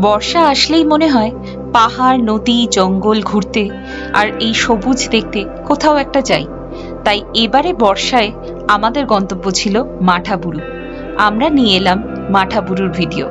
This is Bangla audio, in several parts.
বর্ষা আসলেই মনে হয় পাহাড়, নদী, জঙ্গল ঘুরতে আর এই সবুজ দেখতে কোথাও একটা যাই। তাই এবারে বর্ষায় আমাদের গন্তব্য ছিল মাঠাবুরু। আমরা নিয়ে এলাম মাঠাবুরুর ভিডিও।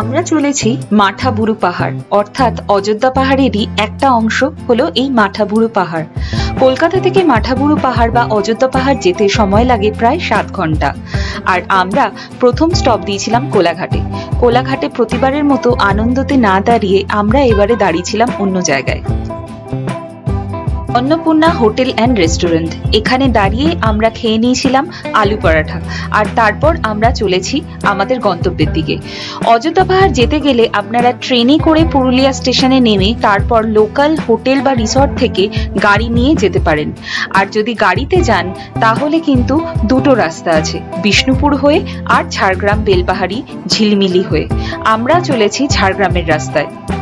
আমরা চলেছি মাঠাবুরু পাহাড়। অর্থাৎ অযোধ্যা পাহাড়েরই একটা অংশ হলো এই মাঠাবুরু পাহাড়। কলকাতা থেকে মাঠাবুরু পাহাড় বা অযোধ্যা পাহাড় যেতে সময় লাগে প্রায় সাত ঘণ্টা। আর আমরা প্রথম স্টপ দিয়েছিলাম কোলাঘাটে। কোলাঘাটে প্রতিবারের মতো আনন্দতে না দাঁড়িয়ে আমরা এবারে দাঁড়িয়েছিলাম অন্য জায়গায়। Annapurna hotel and restaurant. এখানে দাঁড়িয়ে আমরা খেয়ে নিয়েছিলাম আলু পরাঠা। আর তারপর আমরা চলেছি আমাদের গন্তব্যের দিকে। অযোধ্যা পাহাড় যেতে গেলে আপনারা ট্রেনে করে পুরুলিয়া স্টেশনে নেমে তারপর লোকাল হোটেল বা রিসর্ট থেকে গাড়ি নিয়ে যেতে পারেন। আর যদি গাড়িতে যান, তাহলে কিন্তু দুটো রাস্তা আছে, বিষ্ণুপুর হয়ে আর ঝাড়গ্রাম বেলপাহাড়ি ঝিলমিলি হয়ে। আমরা চলেছি ঝাড়গ্রামের রাস্তায়।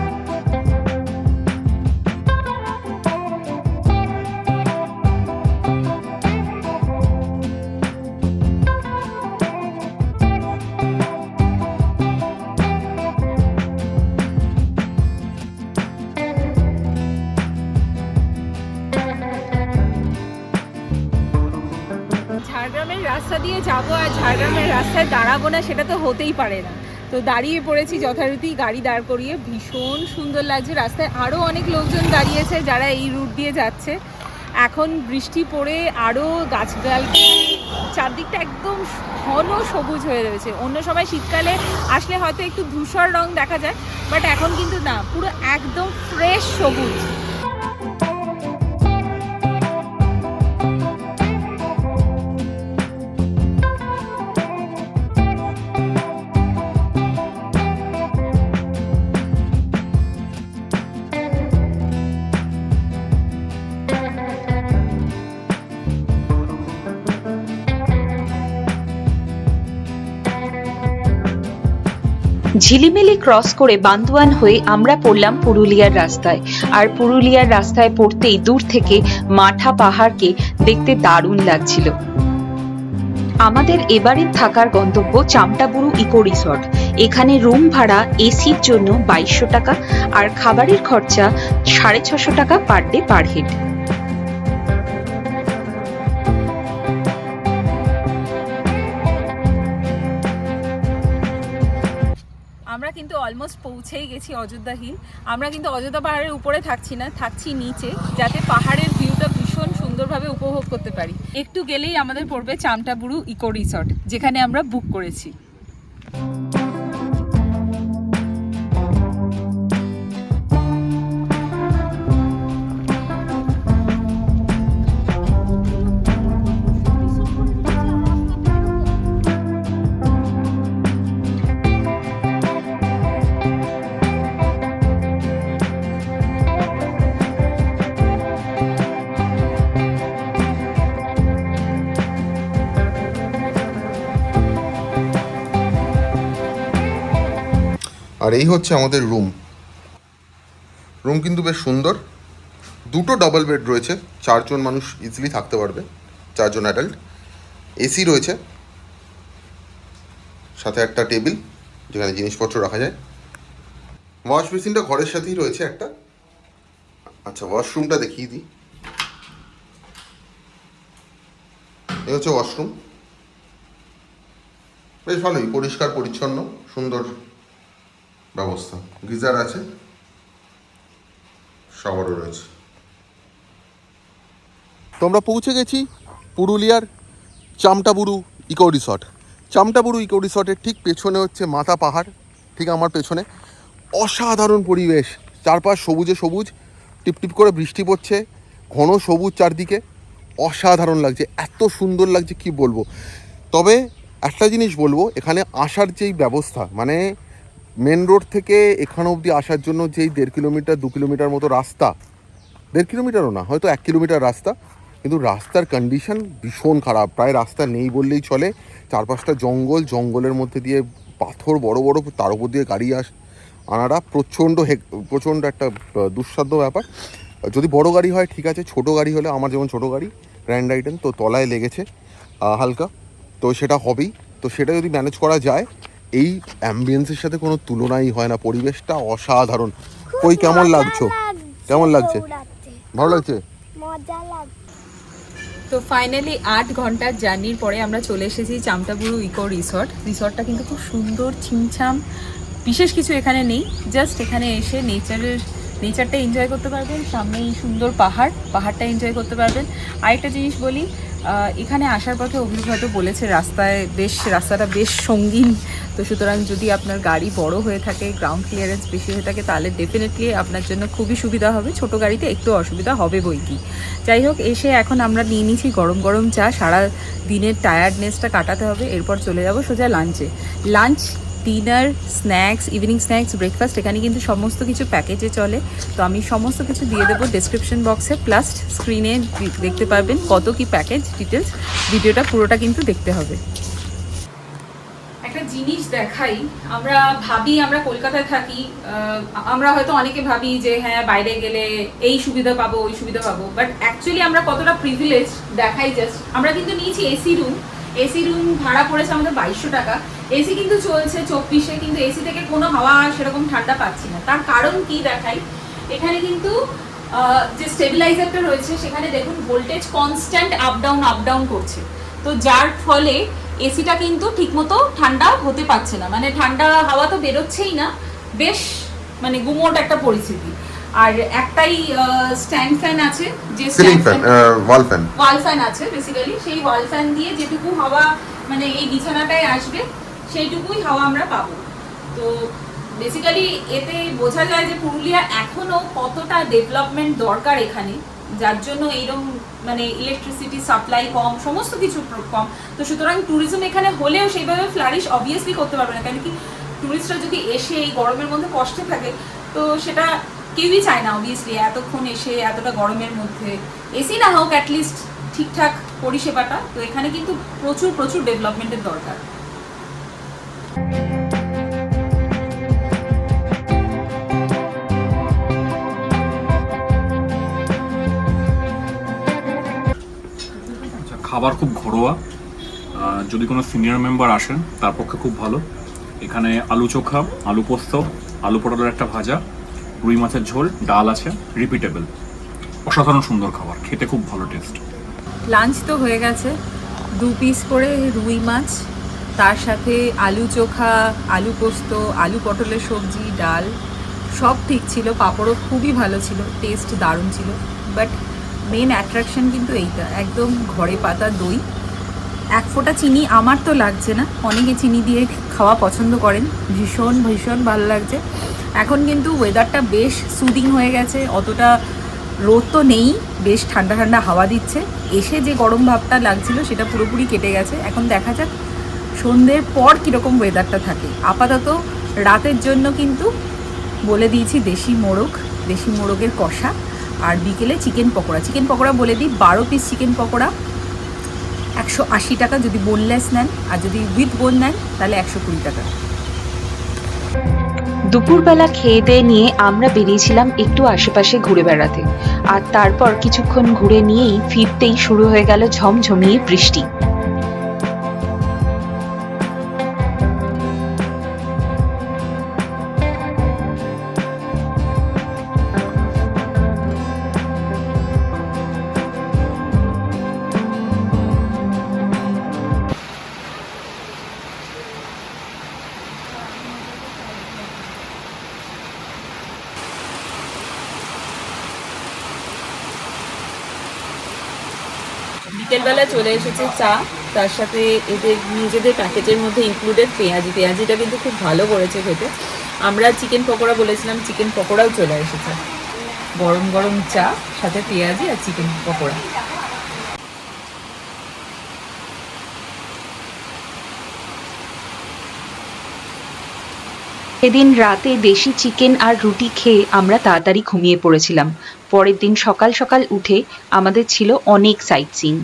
না, সেটা তো হতেই পারে না। তো দাঁড়িয়ে পড়েছি যথারীতি গাড়ি দাঁড় করিয়ে। ভীষণ সুন্দর লাগছে। রাস্তায় আরও অনেক লোকজন দাঁড়িয়েছে যারা এই রুট দিয়ে যাচ্ছে। এখন বৃষ্টি পড়ে আরও গাছগাল চারদিকটা একদম ঘন সবুজ হয়ে রয়েছে। অন্য সময় শীতকালে আসলে হয়তো একটু ধূসর রং দেখা যায় বাট এখন কিন্তু না, পুরো একদম ফ্রেশ সবুজ। ঝিলিমিলি ক্রস করে বান্দোয়ান হয়ে আমরা পড়লাম পুরুলিয়ার রাস্তায়। আর পুরুলিয়ার রাস্তায় পড়তেই দূর থেকে মাঠা পাহাড়কে দেখতে দারুণ লাগছিল। আমাদের এবারের থাকার গন্তব্য চামটাবুরু ইকো রিসর্ট। এখানে রুম ভাড়া, এসির জন্য বাইশশো টাকা আর খাবারের খরচা সাড়ে ছশো টাকা পার ডে পার হেড। কিন্তু অলমোস্ট পৌঁছেই গেছি অযোধ্যা হিল আমরা কিন্তু অযোধ্যা পাহাড়ের উপরে থাকছি না, থাকছি নিচে, যাতে পাহাড়ের ভিউটা ভীষণ সুন্দরভাবে উপভোগ করতে পারি। একটু গেলেই আমাদের পড়বে চামটাবুরু ইকো রিসর্ট, যেখানে আমরা বুক করেছি। আর এই হচ্ছে আমাদের রুম রুম কিন্তু বেশ সুন্দর। দুটো ডাবল বেড রয়েছে। চারজন মানুষ ইজিলি থাকতে পারবে। চারজন অ্যাডাল্ট এসি রয়েছে। সাথে একটা টেবিল যেখানে জিনিসপত্র রাখা যায়। ওয়াশ বেসিনটা ঘরের সাথেই রয়েছে একটা। আচ্ছা ওয়াশরুমটা দেখিয়ে দিই। এই হচ্ছে ওয়াশরুম বেশ ভালোই, পরিষ্কার, পরিচ্ছন্ন, সুন্দর। ব্যবস্থা। গিজার আছে শাওয়ারও রয়েছে। তো আমরা পৌঁছে গেছি পুরুলিয়ার Chamtaburu eco resort. Chamtaburu eco রিসর্টের ঠিক পেছনে হচ্ছে মাথা পাহাড়, ঠিক আমার পেছনে। অসাধারণ পরিবেশ, চারপাশ সবুজে সবুজ টিপটিপ করে বৃষ্টি পড়ছে, ঘন সবুজ চারদিকে। অসাধারণ লাগছে, এত সুন্দর লাগছে, কি বলব? তবে একটা জিনিস বলব, এখানে আসার যেই ব্যবস্থা মানে মেন রোড থেকে এখানে অবধি আসার জন্য যেই দেড় কিলোমিটার, দু কিলোমিটার মতো রাস্তা, দেড় কিলোমিটারও না, হয়তো এক কিলোমিটার রাস্তা, কিন্তু রাস্তার কন্ডিশন ভীষণ খারাপ। প্রায় রাস্তা নেই বললেই চলে। চারপাশটা জঙ্গল, জঙ্গলের মধ্যে দিয়ে পাথর, বড় বড়, তার উপর দিয়ে গাড়ি আস, আনারা প্রচণ্ড হেক প্রচণ্ড একটা দুঃসাধ্য ব্যাপার। যদি বড় গাড়ি হয়, ঠিক আছে, ছোট গাড়ি হলে, আমার যেমন ছোট গাড়ি গ্র্যান্ড আইটেন তো তলায় লেগেছে হালকা। তো সেটা হবেই। তো সেটা যদি ম্যানেজ করা যায় এই অ্যাম্বিয়েন্সের সাথে কোনো তুলনাই হয় না। পরিবেশটা অসাধারণ। কই কেমন লাগছো? কেমন লাগছে? ভালো লাগছে? মজা লাগছে। তো ফাইনালি আট ঘণ্টার জার্নির পরে আমরা চলে এসেছি চামটাবুরু ইকো রিসর্ট রিসর্টটা কিন্তু খুব সুন্দর ছিমছাম। বিশেষ কিছু এখানে নেই। জাস্ট এখানে এসে নেচারের নেচারটা এনজয় করতে পারবেন। সামনে এই সুন্দর পাহাড়। পাহাড়টা এনজয় করতে পারবেন। আরেকটা জিনিস বলি এখানে আসার পথে অভিযোগ হয়তো বলেছে, রাস্তায় বেশ, রাস্তাটা বেশ সঙ্গীন। তো সুতরাং যদি আপনার গাড়ি বড় হয়ে থাকে গ্রাউন্ড ক্লিয়ারেন্স বেশি হয়ে থাকে, তাহলে ডেফিনেটলি আপনার জন্য খুবই সুবিধা হবে। ছোট গাড়িতে একটু অসুবিধা হবে বই কি যাই হোক, এসে এখন আমরা নিয়ে নিয়েছি গরম গরম চা। সারা দিনের টায়ার্ডনেসটা কাটাতে হবে। এরপর চলে যাব সোজা লাঞ্চে lunch dinner, snacks, evening snacks, breakfast, এখানে কিন্তু সমস্ত কিছু প্যাকেজে চলে। তো আমি সমস্ত কিছু দিয়ে দেবো ডেসক্রিপশন বক্সে প্লাস স্ক্রিনে দেখতে পারবেন কত কি প্যাকেজ ডিটেলস ভিডিওটা পুরোটা কিন্তু দেখতে হবে। একটা জিনিস দেখাই। আমরা ভাবি, আমরা কলকাতায় থাকি আমরা হয়তো অনেকে ভাবি যে হ্যাঁ বাইরে গেলে এই সুবিধা পাবো, ওই সুবিধা পাবো। বাট অ্যাকচুয়ালি আমরা কতটা প্রিভিলেজ দেখাই জাস্ট আমরা কিন্তু নিয়েছি এসি রুম এসি রুম ভাড়া পড়েছে আমাদের বাইশশো টাকা। এসি কিন্তু চলছে চব্বিশে, কিন্তু এসি থেকে কোনো হাওয়া সেরকম ঠান্ডা পাচ্ছি না। তার কারণ কি দেখাই? এখানে কিন্তু যে স্টেবিলাইজারটা রয়েছে, সেখানে দেখুন voltage constant up down up down করছে। তো যার ফলে এসিটা কিন্তু ঠিকমতো ঠান্ডা হতে পারছে না। মানে ঠান্ডা হাওয়া তো বেরোচ্ছেই না। বেশ মানে গুমোট একটা পরিস্থিতি। আর একটাই স্ট্যান্ড ফ্যান আছে যে ceiling fan wall fan wall fan আছে বেসিক্যালি সেই ওয়াল ফ্যান দিয়ে যেটুকু হাওয়া মানে এই বিছানাটায় আসবে সেইটুকুই হাওয়া আমরা পাবো। তো বেসিক্যালি এতে বোঝা যায় যে পুরুলিয়া এখনও কতটা ডেভেলপমেন্ট দরকার এখানে যার জন্য এইরকম মানে ইলেকট্রিসিটি সাপ্লাই কম সমস্ত কিছু কম। তো সুতরাং ট্যুরিজম এখানে হলেও সেইভাবে ফ্লারিশ অবভিয়াসলি করতে পারবে না কেন কি ট্যুরিস্টরা যদি এসে এই গরমের মধ্যে কষ্টে থাকে তো সেটা কেউই চায় না অবভিয়াসলি এতক্ষণ এসে, এতটা গরমের মধ্যে। এসি না হোক অ্যাটলিস্ট ঠিকঠাক পরিষেবাটা। তো এখানে কিন্তু প্রচুর প্রচুর ডেভেলপমেন্টের দরকার। আচ্ছা খাবার খুব ঘরোয়া। যদি কোনো সিনিয়র মেম্বার আসেন, তার পক্ষে খুব ভালো। এখানে আলু চোখা, আলু পোস্ত, আলু পটলের একটা ভাজা রুই মাছের ঝোল, ডাল আছে রিপিটেবল অসাধারণ সুন্দর খাবার, খেতে খুব ভালো টেস্ট লাঞ্চ তো হয়ে গেছে। দু পিস করে রুই মাছ, তার সাথে আলু চোখা, আলু পোস্ত, আলু পটলের সবজি, ডাল, সব ঠিক ছিল। পাঁপড়ও খুবই ভালো ছিল টেস্ট দারুণ ছিল। বাট মেন অ্যাট্রাকশন কিন্তু এইটা, একদম ঘরে পাতা দই। এক ফোঁটা চিনি আমার তো লাগছে না। অনেকে চিনি দিয়ে খাওয়া পছন্দ করেন। ভীষণ ভীষণ ভালো লাগছে। এখন কিন্তু ওয়েদারটা বেশ সুদিং হয়ে গেছে, অতটা রোদ তো নেই, বেশ ঠান্ডা ঠান্ডা হাওয়া দিচ্ছে। এসে যে গরম ভাবটা লাগছিল সেটা পুরোপুরি কেটে গেছে। এখন দেখা যাক সন্ধ্যের পর কীরকম ওয়েদারটা থাকে। আপাতত রাতের জন্য কিন্তু বলে দিয়েছি দেশি মোরগ, দেশি মোরগের কষা, আর বিকেলে চিকেন পকোড়া। চিকেন পকোড়া বলে দিই, বারো পিস চিকেন পকোড়া, একশো আশি টাকা যদি বোনলেস নেন, আর যদি উইথ বোন নেন, তাহলে একশো কুড়ি টাকা। দুপুরবেলা খেয়ে দিয়ে নিয়ে আমরা বেরিয়েছিলাম একটু আশেপাশে ঘুরে বেড়াতে। আর তারপর কিছুক্ষণ ঘুরে নিয়েই ফিরতেই শুরু হয়ে গেল ঝমঝমিয়ে বৃষ্টি। বিকেলবেলা চলে এসেছে চা। তার সাথে এদের নিজেদের প্যাকেজের মধ্যে ইনক্লুডেড পেঁয়াজি। পেঁয়াজিটা কিন্তু খুব ভালো করেছে খেতে। আমরা চিকেন পকোড়া বলেছিলাম, চিকেন পকোড়াও চলে এসেছে। গরম গরম চা, সাথে পেঁয়াজি আর চিকেন পকোড়া। সেদিন রাতে দেশি চিকেন আর রুটি খেয়ে আমরা তাড়াতাড়ি ঘুমিয়ে পড়েছিলাম। পরের দিন সকাল সকাল উঠে আমাদের ছিল অনেক সাইট সিন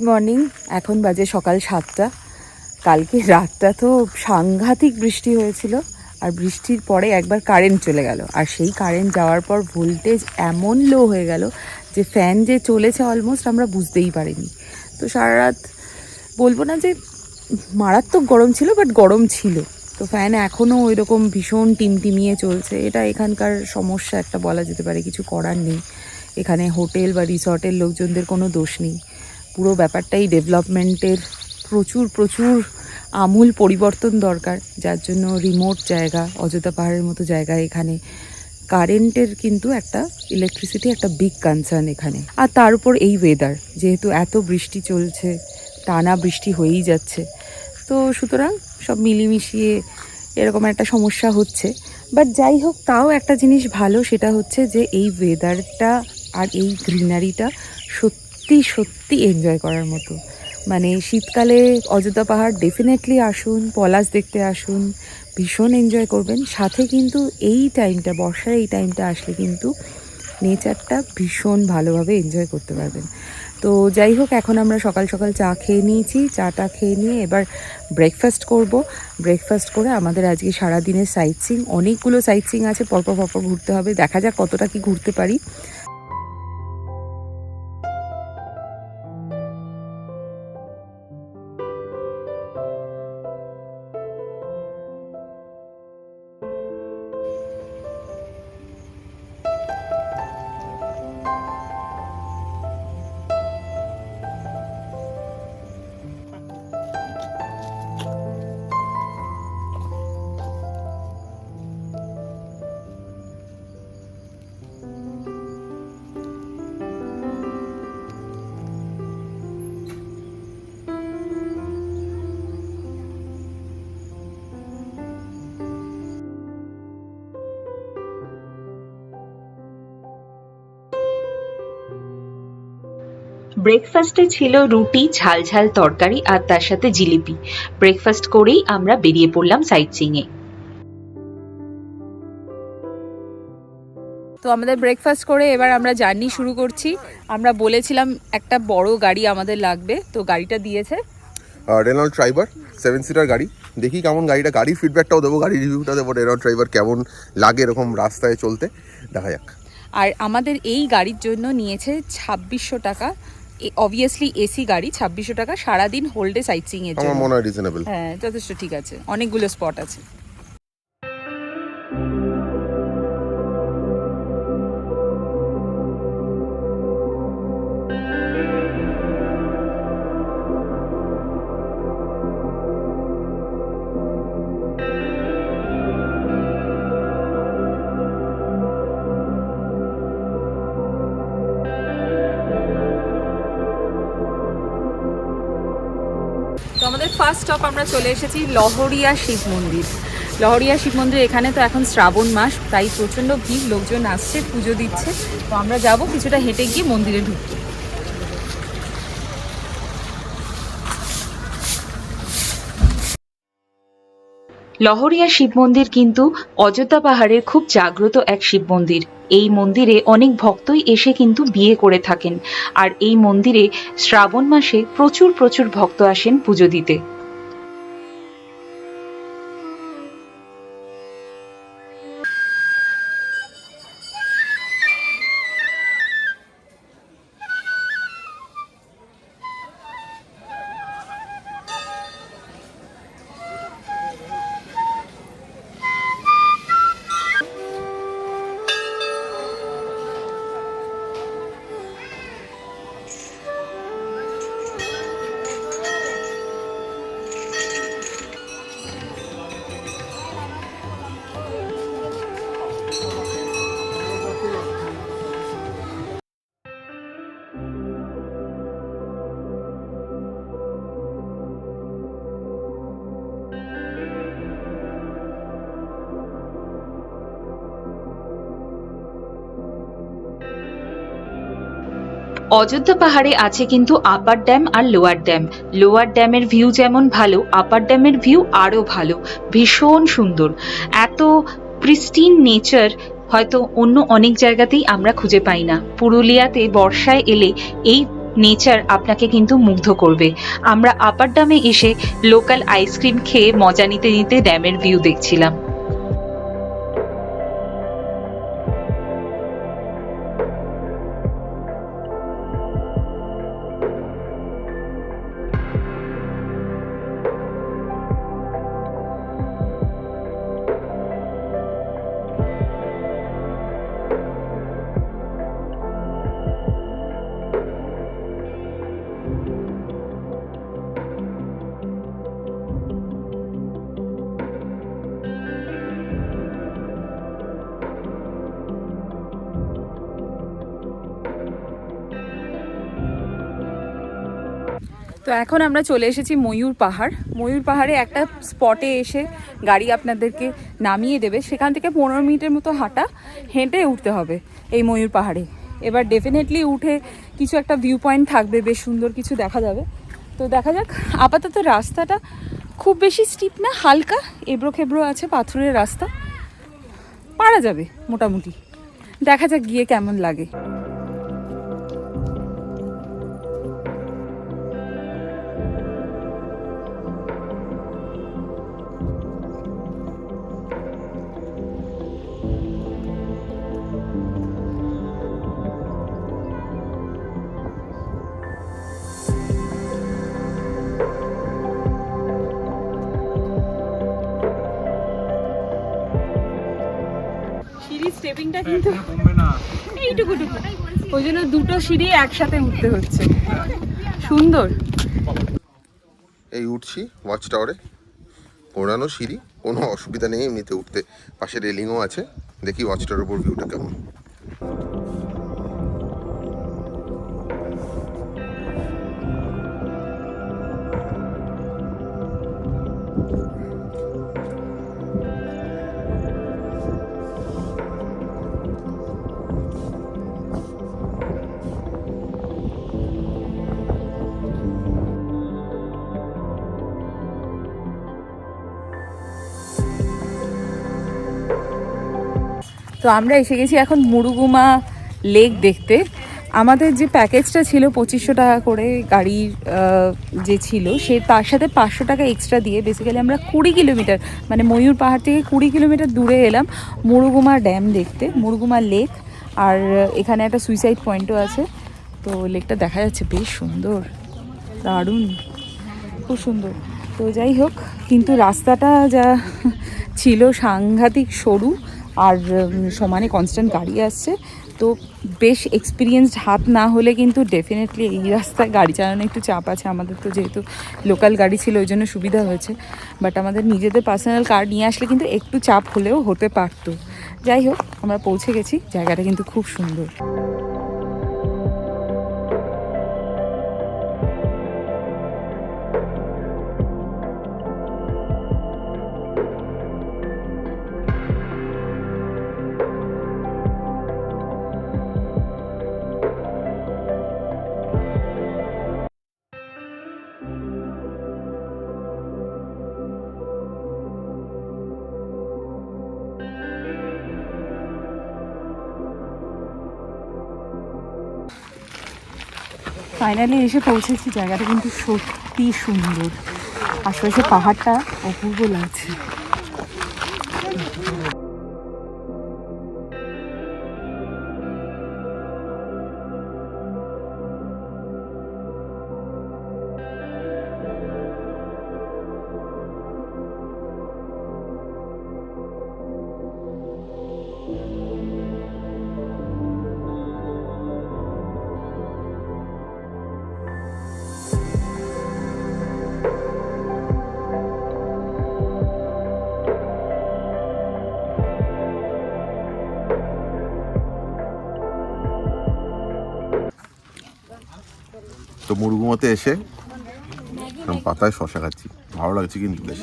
গুড মর্নিং এখন বাজে সকাল সাতটা। কালকে রাতটা তো সাংঘাতিক বৃষ্টি হয়েছিল আর বৃষ্টির পরে একবার কারেন্ট চলে গেল। আর সেই কারেন্ট যাওয়ার পর ভোল্টেজ এমন লো হয়ে গেল যে ফ্যান যে চলেছে অলমোস্ট আমরা বুঝতেই পারিনি। তো সারা রাত বলব না যে মারাত্মক গরম ছিল বাট গরম ছিল। তো ফ্যান এখনও ওই রকম ভীষণ টিমটিমিয়ে চলছে। এটা এখানকার সমস্যা একটা বলা যেতে পারে, কিছু করার নেই। এখানে হোটেল বা রিসর্টের লোকজনদের কোনো দোষ নেই। পুরো ব্যাপারটাই ডেভেলপমেন্টের প্রচুর প্রচুর আমূল পরিবর্তন দরকার। যার জন্য রিমোট জায়গা অযোধ্যা পাহাড়ের মতো জায়গা এখানে কারেন্টের কিন্তু একটা ইলেকট্রিসিটি একটা বিগ কনসার্ন এখানে। আর তার উপর এই ওয়েদার যেহেতু এত বৃষ্টি চলছে, টানা বৃষ্টি হয়েই যাচ্ছে, তো সুতরাং সব মিলিমিশিয়ে এরকম একটা সমস্যা হচ্ছে। বাট যাই হোক, তাও একটা জিনিস ভালো, সেটা হচ্ছে যে এই ওয়েদারটা আর এই গ্রিনারিটা সত্যি সত্যি সত্যি এনজয় করার মতো। মানে শীতকালে অযোধ্যা পাহাড় ডেফিনেটলি আসুন, পলাশ দেখতে আসুন, ভীষণ এনজয় করবেন। সাথে কিন্তু এই টাইমটা বর্ষার এই টাইমটা আসলে কিন্তু নেচারটা ভীষণ ভালোভাবে এনজয় করতে পারবেন। তো যাই হোক, এখন আমরা সকাল সকাল চা খেয়ে নিয়েছি, চাটা খেয়ে নিয়ে এবার ব্রেকফাস্ট করব। ব্রেকফাস্ট করে আমাদের আজকে সারা দিনের সাইট সিং অনেকগুলো সাইট সিং আছে, পরপর পরপর ঘুরতে হবে। দেখা যাক কতটা কি ঘুরতে পারি। ব্রেকফাস্টে ছিল রুটি ঝাল ঝাল তরকারি আর তার সাথে জিলিপি। ব্রেকফাস্ট করেই আমরা বেরিয়ে পড়লাম সাইট সিংয়ে তো আমাদের ব্রেকফাস্ট করে এবার আমরা জার্নি শুরু করছি। আমরা বলেছিলাম একটা বড় গাড়ি আমাদের লাগবে তো গাড়িটা দিয়েছে। রেনল্ড ড্রাইভার সেভেন সিটার গাড়ি। দেখি কেমন গাড়িটা গাড়ির ফিডব্যাকটাও দেবো গাড়ির রিভিউটা দেবো রেনল্ড ড্রাইভার কেমন লাগে এরকম রাস্তায় চলতে। দেখা যাক। আর আমাদের এই গাড়ির জন্য নিয়েছে ছাব্বিশশো টাকা। অবভিয়াসলি এসি গাড়ি ছাব্বিশশো টাকা সারাদিন হোল্ডে সাইট সিং এর জন্য। মনে হয় রিজনেবল হ্যাঁ যথেষ্ট ঠিক আছে। অনেকগুলো স্পট আছে। ফার্স্ট স্টপ আমরা চলে এসেছি লহরিয়া শিব মন্দির। লহরিয়া শিব মন্দির এখানে তো এখন শ্রাবণ মাস, তাই প্রচণ্ড ভিড়, লোকজন আসছে, পুজো দিচ্ছে। তো আমরা যাব কিছুটা হেঁটে গিয়ে মন্দিরে ঢুকবো লহরিয়া শিব মন্দির কিন্তু অযোধ্যা পাহাড়ের খুব জাগ্রত এক শিব মন্দির। এই মন্দিরে অনেক ভক্তই এসে কিন্তু বিয়ে করে থাকেন। আর এই মন্দিরে শ্রাবণ মাসে প্রচুর প্রচুর ভক্ত আসেন পুজো দিতে। অযোধ্যা পাহাড়ে আছে কিন্তু আপার ড্যাম আর লোয়ার ড্যাম লোয়ার ড্যামের ভিউ যেমন ভালো আপার ড্যামের ভিউ আরও ভালো। ভীষণ সুন্দর। এত প্রিস্টিন নেচার হয়তো অন্য অনেক জায়গাতেই আমরা খুঁজে পাই না। পুরুলিয়াতে বর্ষায় এলে এই নেচার আপনাকে কিন্তু মুগ্ধ করবে। আমরা আপার ড্যামে এসে লোকাল আইসক্রিম খেয়ে মজা নিতে নিতে ড্যামের ভিউ দেখছিলাম। তো এখন আমরা চলে এসেছি ময়ূর পাহাড়। ময়ূর পাহাড়ে একটা স্পটে এসে গাড়ি আপনাদেরকে নামিয়ে দেবে। সেখান থেকে পনেরো মিনিটের মতো হাঁটা, হেঁটে উঠতে হবে এই ময়ূর পাহাড়ে। এবার ডেফিনেটলি উঠে কিছু একটা ভিউ পয়েন্ট থাকবে, বেশ সুন্দর কিছু দেখা যাবে। তো দেখা যাক, আপাতত রাস্তাটা খুব বেশি স্টিপ না, হালকা এবড়ো খেবড়ো আছে পাথরের রাস্তা। পারা যাবে মোটামুটি। দেখা যাক গিয়ে কেমন লাগে। ওই জন্য দুটো সিঁড়ি একসাথে উঠতে হচ্ছে। সুন্দর। এই উঠছি ওয়াচ টাওয়ারে পুরানো সিঁড়ি, কোনো অসুবিধা নেই, এমনিতে উঠতে। পাশে রেলিংও আছে। দেখি ওয়াচ টাওয়ারের উপর ভিউটা কেমন। তো আমরা এসে গেছি এখন মুরুগুমা লেক দেখতে। আমাদের যে প্যাকেজটা ছিল পঁচিশশো টাকা করে গাড়ির যে ছিল, সে তার সাথে পাঁচশো টাকা এক্সট্রা দিয়ে বেসিক্যালি আমরা কুড়ি কিলোমিটার মানে ময়ূর পাহাড় থেকে কুড়ি কিলোমিটার দূরে এলাম মুরুগুমা ড্যাম দেখতে, মুরুগুমা লেক। আর এখানে একটা সুইসাইড পয়েন্টও আছে। তো লেকটা দেখা যাচ্ছে বেশ সুন্দর, দারুণ, খুব সুন্দর। তো যাই হোক, কিন্তু রাস্তাটা যা ছিল সাংঘাতিক সরু আর সমানে কনস্ট্যান্ট গাড়ি আসছে। তো বেশ এক্সপিরিয়েন্সড হাত না হলে কিন্তু ডেফিনেটলি এই রাস্তায় গাড়ি চালানো একটু চাপ আছে। আমাদের তো যেহেতু লোকাল গাড়ি ছিল, ওই জন্য সুবিধা হয়েছে। বাট আমাদের নিজেদের পার্সোনাল কার নিয়ে আসলে কিন্তু একটু চাপ হলেও হতে পারতো। যাই হোক, আমরা পৌঁছে গেছি। জায়গাটা কিন্তু খুব সুন্দর। ফাইনালি এসে পৌঁছেছি। জায়গাটা কিন্তু সত্যি সুন্দর। আশেপাশে পাহাড়টা অপূর্ব লাগছে। তো মুরগুমতে এসে পাতায় শশা খাচ্ছি। ভালো লাগছে কিন্তু বেশ।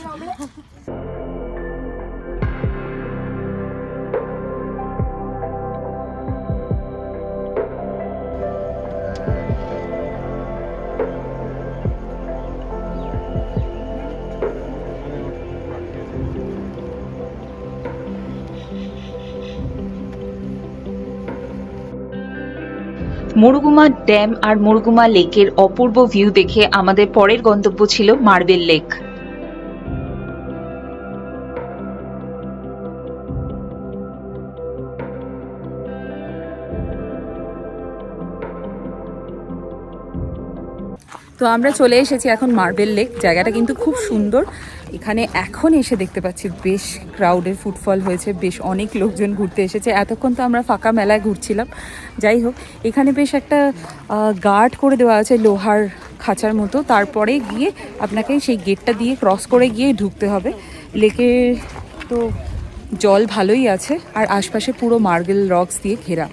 মুরগুমা ড্যাম আর মুরগুমা লেকের অপূর্ব ভিউ দেখে আমাদের পরের গন্তব্য ছিল মার্বেল লেক। তো আমরা চলে এসেছি এখন মার্বেল লেক। জায়গাটা কিন্তু খুব সুন্দর। এখানে এখন এসে দেখতে পাচ্ছি বেশ ক্রাউডের ফুটফল হয়েছে, বেশ অনেক লোকজন ঘুরতে এসেছে। এতক্ষণ তো আমরা ফাঁকা মেলায় ঘুরছিলাম। যাই হোক, এখানে বেশ একটা গার্ড করে দেওয়া আছে লোহার খাঁচার মতো। তারপরে গিয়ে আপনাকে সেই গেটটা দিয়ে ক্রস করে গিয়ে ঢুকতে হবে। লেকে তো জল ভালোই আছে, আর আশপাশে পুরো মার্বেল রক্স দিয়ে ঘেরা।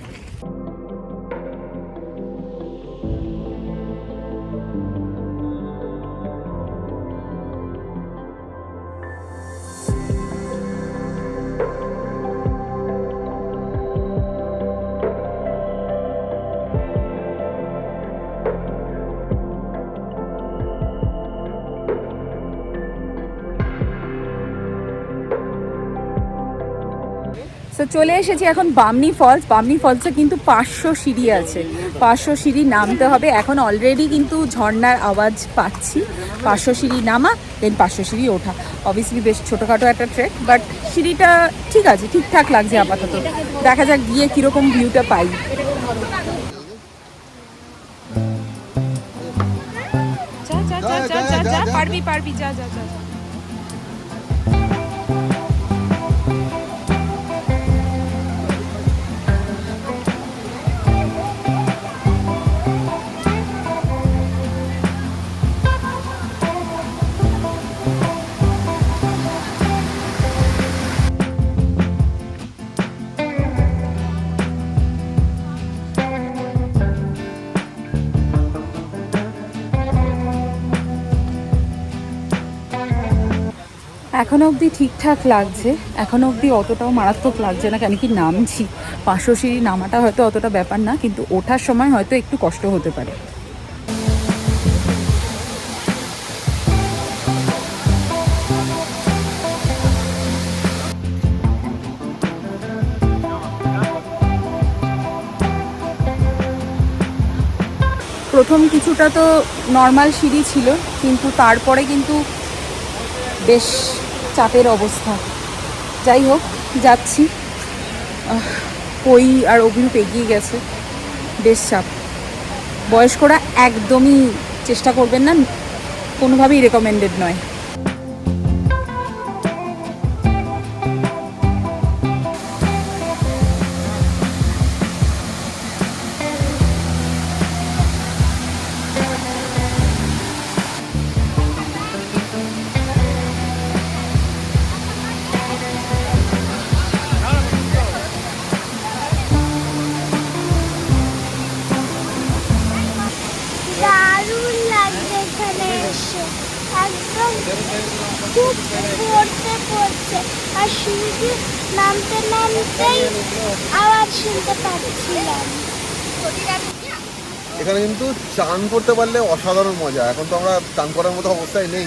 চলে এসেছি এখন বামনি ফলস। বামনি ফলসে কিন্তু পাঁচশো সিঁড়ি আছে। পাঁচশো সিঁড়ি নামতে হবে। এখন অলরেডি কিন্তু ঝর্ণার আওয়াজ পাচ্ছি। পাঁচশো সিঁড়ি নামা দেন পাঁচশো সিঁড়ি ওঠা। অবভিয়াসলি বেশ ছোটোখাটো একটা ট্রেক বাট সিঁড়িটা ঠিক আছে, ঠিকঠাক লাগছে আপাতত। দেখা যাক গিয়ে কীরকম ভিউটা পাই। পারবি পারবি, যা যা যা। এখনও অবধি ঠিকঠাক লাগছে, এখনও অবধি অতটাও মারাত্মক লাগছে না, কেন কি নামছি। পাঁচশো সিঁড়ি নামাটা হয়তো অতটা ব্যাপার না, কিন্তু ওঠার সময় হয়তো একটু কষ্ট হতে পারে। প্রথম কিছুটা তো নর্মাল সিঁড়ি ছিল, কিন্তু তারপরে কিন্তু বেশ চাপের অবস্থা। যাই হোক, যাচ্ছি। কই আর অভিরূপ এগিয়ে গেছে। বেশ চাপ। বয়স্করা একদমই চেষ্টা করবেন না, কোনোভাবেই রেকমেন্ডেড নয়। খুব পড়তে আর সিঁড়ি নামতে নামতেই আওয়াজ শুনতে পাচ্ছিলাম। এখানে কিন্তু চান করতে পারলে অসাধারণ মজা। এখন তো আমরা চান করার মতো অবস্থায় নেই।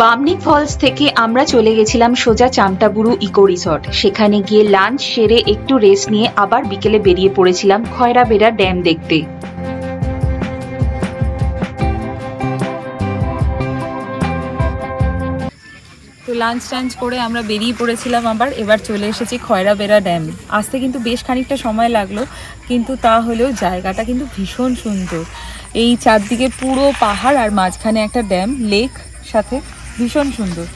বামনি ফলস থেকে আমরা চলে গেছিলাম সোজা চামটাবুরু ইকো রিসর্ট। সেখানে গিয়ে লাঞ্চ সেরে একটু রেস্ট নিয়ে আবার বিকেলে বেরিয়ে পড়েছিলাম খয়রাবেড়া ড্যাম দেখতে। তো লাঞ্চ টাঞ্চ করে আমরা বেরিয়ে পড়েছিলাম আবার, এবার চলে এসেছি খয়রাবেড়া ড্যাম। আসতে কিন্তু বেশ খানিকটা সময় লাগল, কিন্তু তা হলেও জায়গাটা কিন্তু ভীষণ সুন্দর। এই চারদিকে পুরো পাহাড় আর মাঝখানে একটা ড্যাম, লেক সাথে। ভীষণ সুন্দর।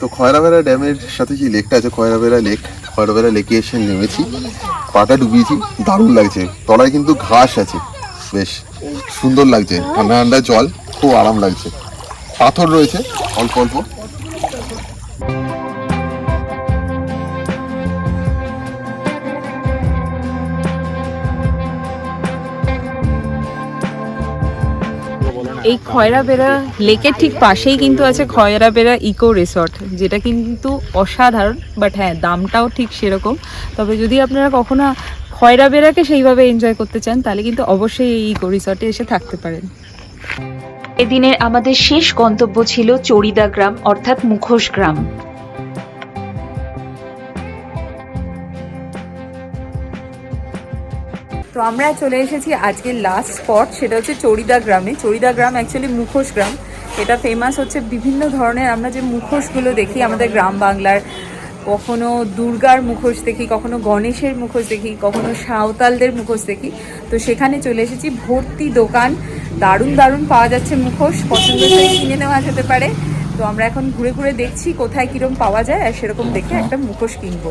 তো খয়রাবেড়া ড্যামের সাথে যে লেকটা আছে, খয়রাবেড়া লেক, খয়রাবেড়া লেকে এসে নেমেছি। পাটা ডুবিয়েছি, দারুণ লাগছে। তলায় কিন্তু ঘাস আছে। বেশ সুন্দর লাগছে। ঠান্ডা ঠান্ডা জল, খুব আরাম লাগছে। পাথর রয়েছে, অল্প অল্প। এই খয়রাবেড়া লেকের ঠিক পাশেই কিন্তু আছে খয়রাবেড়া ইকো রিসর্ট, যেটা কিন্তু অসাধারণ বাট হ্যাঁ দামটাও ঠিক সেরকম। তবে যদি আপনারা কখনো খয়রাবেড়াকে সেইভাবে এনজয় করতে চান, তাহলে কিন্তু অবশ্যই এই ইকো রিসর্টে এসে থাকতে পারেন। এদিনের আমাদের শেষ গন্তব্য ছিল চড়িদা গ্রাম, অর্থাৎ মুখোশ গ্রাম। আমরা চলে এসেছি আজকের লাস্ট স্পট সেটা হচ্ছে চড়িদা গ্রামে। চড়িদা গ্রাম অ্যাকচুয়ালি মুখোশ গ্রাম। এটা ফেমাস হচ্ছে বিভিন্ন ধরনের, আমরা যে মুখোশগুলো দেখি আমাদের গ্রাম বাংলার, কখনো দুর্গার মুখোশ দেখি, কখনো গণেশের মুখোশ দেখি, কখনো সাঁওতালদের মুখোশ দেখি। তো সেখানে চলে এসেছি, ভর্তি দোকান। দারুণ দারুণ পাওয়া যাচ্ছে মুখোশ, পছন্দ করে কিনে নেওয়া যেতে পারে। তো আমরা এখন ঘুরে ঘুরে দেখছি কোথায় কীরকম পাওয়া যায়, আর সেরকম দেখে একটা মুখোশ কিনবো।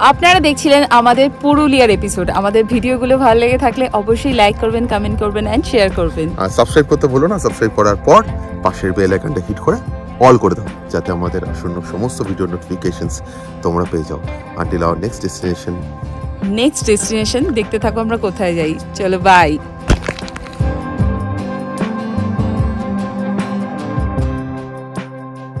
আপনারা দেখছিলেন আমাদের পুরুলিয়ার এপিসোড আমাদের ভিডিওগুলো ভালো লেগে থাকলে অবশ্যই লাইক করবেন কমেন্ট করবেন অ্যান্ড শেয়ার করবেন। আর সাবস্ক্রাইব করতে ভুলো না সাবস্ক্রাইব করার পর পাশের বেল আইকনটা হিট করে অল করে দাও যাতে আমাদের আসন্ন সমস্ত ভিডিও নোটিফিকেশনস তোমরা পেয়ে যাও। Until our next destination next destination দেখতে থাকো আমরা কোথায় যাই। চলো বাই